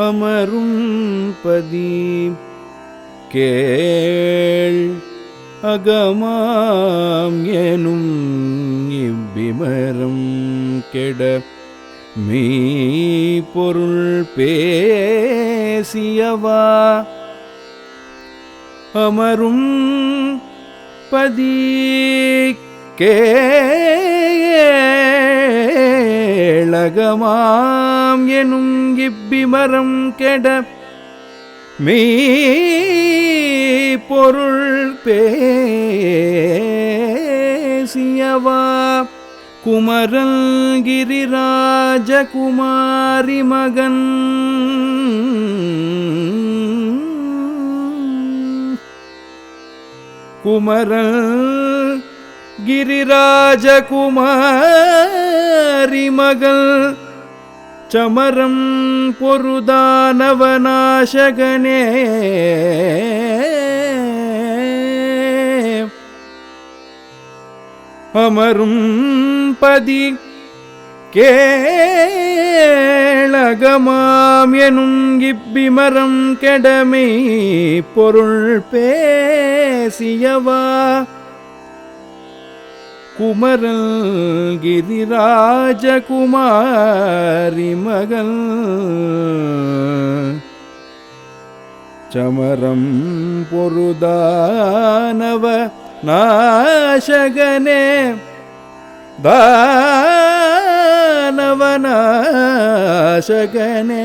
அமரும் பதி. கேள் அகமாம் எனும் இவ்விமரம் கெட. மீ பொருள் பேசியவா. அமரும் பதி. கேளகமாம் எனும் இவ்விமரம் கெட மெய் பொருள் பேசியவா? குமரல் கிரிராஜகுமாரி மகன். குமரல் கிரிராஜகுமாரி மகள் சமரம் பொருதானவநாசகனே. அமரும் பதி கேளகமாம் எனும் இப்பிமரம் கெடமை பொருள் பேசியவா. குமரல் கிரிராஜகுமாரி மகள் சமரம் பொருதானவ நாசகனே தானவ நாசகனே